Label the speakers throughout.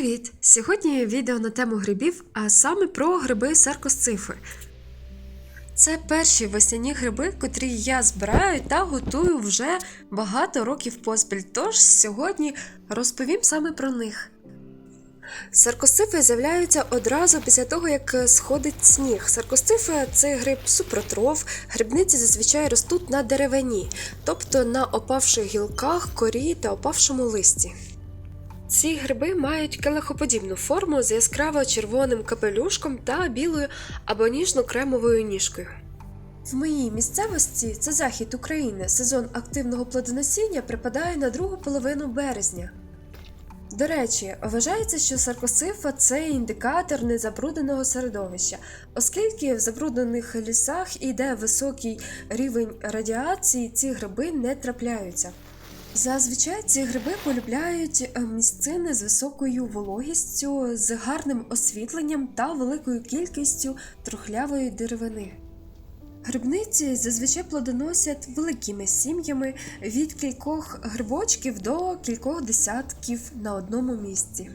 Speaker 1: Привіт! Сьогодні відео на тему грибів, а саме про гриби саркосцифи. Це перші весняні гриби, котрі я збираю та готую вже багато років поспіль. Тож сьогодні розповім саме про них. Саркостифи з'являються одразу після того, як сходить сніг. Саркостифи це гриб супротров. Грибниці зазвичай ростуть на деревині, тобто на опавших гілках, корі та опавшому листі. Ці гриби мають келехоподібну форму з яскраво червоним капелюшком та білою або ніжно-кремовою ніжкою. В моїй місцевості, це захід України, сезон активного плодоносіння припадає на другу половину березня. До речі, вважається, що саркосифа це індикатор незабрудненого середовища, оскільки в забруднених лісах іде високий рівень радіації, ці гриби не трапляються. Зазвичай ці гриби полюбляють е, місцини з високою вологістю, з гарним освітленням та великою кількістю трухлявої деревини. Грибниці зазвичай плодоносять великими сім'ями від кількох грибочків до кількох десятків на одному місці.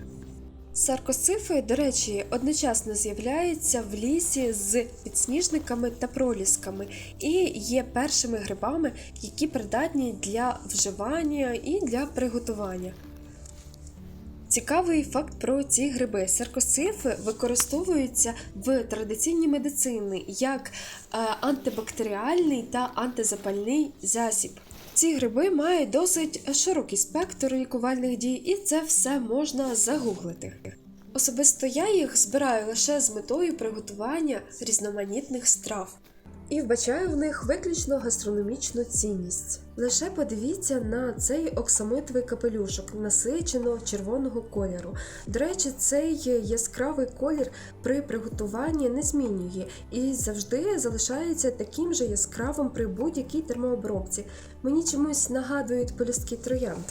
Speaker 1: Саркосифи, до речі, одночасно з'являються в лісі з підсніжниками та пролісками і є першими грибами, які придатні для вживання і для приготування. Цікавий факт про ці гриби. Саркосифи використовуються в традиційній медицині як е, антибактеріальний та антизапальний засіб. Ці гриби мають досить широкий спектр лікувальних дій, і це все можна загуглити. Особисто я їх збираю лише з метою приготування різноманітних страв і вбачаю в них виключно гастрономічну цінність. Лише подивіться на цей оксамитовий капелюшок насичено червоного кольору. До речі, цей яскравий колір при приготуванні не змінює і завжди залишається таким же яскравим при будь-якій термообробці. Мені чомусь нагадують полюстки троянд.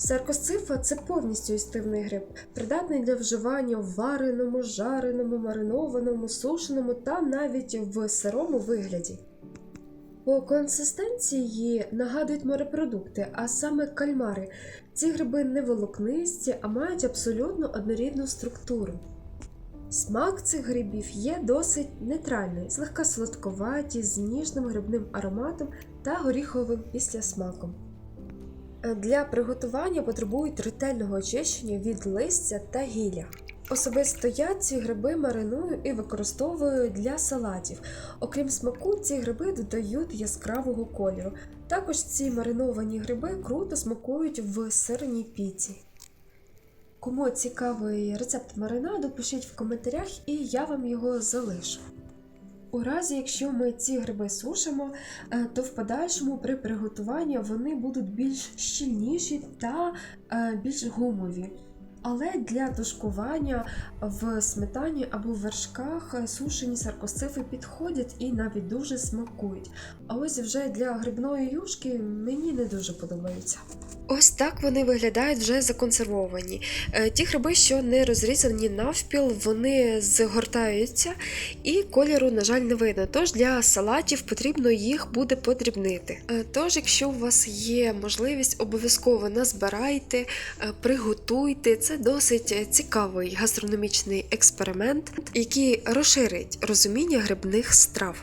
Speaker 1: Саркосцифа це повністю істивний гриб, придатний для вживання в вареному, жареному, маринованому, сушеному та навіть в сирому вигляді. По консистенції нагадують морепродукти, а саме кальмари. Ці гриби не волокнисті, а мають абсолютно однорідну структуру. Смак цих грибів є досить нейтральний, злегка сладковаті, з ніжним грибним ароматом та горіховим післясмаком. Для приготування потребують ретельного очищення від листя та гілля. Особисто я ці гриби мариную і використовую для салатів. Окрім смаку, ці гриби додають яскравого кольору. Також ці мариновані гриби круто смакують в сирній піці. Кому цікавий рецепт маринаду, пишіть в коментарях і я вам його залишу. У разі, якщо ми ці гриби сушимо, е, то в подальшому при приготуванні вони будуть більш щільніші та е, більш гумові. Але для тушкування в сметані або в вершках сушені саркосцифи підходять і навіть дуже смакують. А ось вже для грибної юшки мені не дуже подобаються. Ось так вони виглядають вже законсервовані. Е, Ті гриби, що не розрізані навпіл, вони згортаються і кольору, на жаль, не видно. Тож для салатів потрібно їх буде подрібнити. Е, Тож, якщо у вас є можливість, обов'язково назбирайте, е, приготуйте. Це досить цікавий гастрономічний експеримент, який розширить розуміння грибних страв.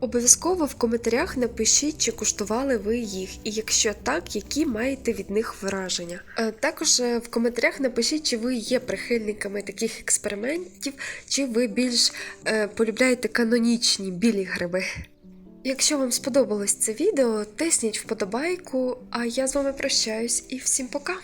Speaker 1: Обов'язково в коментарях напишіть, чи куштували ви їх, і якщо так, які маєте від них враження. Е, Також е, в коментарях напишіть, чи ви є прихильниками таких експериментів, чи ви більш е, полюбляєте канонічні білі гриби. Якщо вам сподобалось це відео, тисніть вподобайку, а я з вами прощаюсь і всім пока!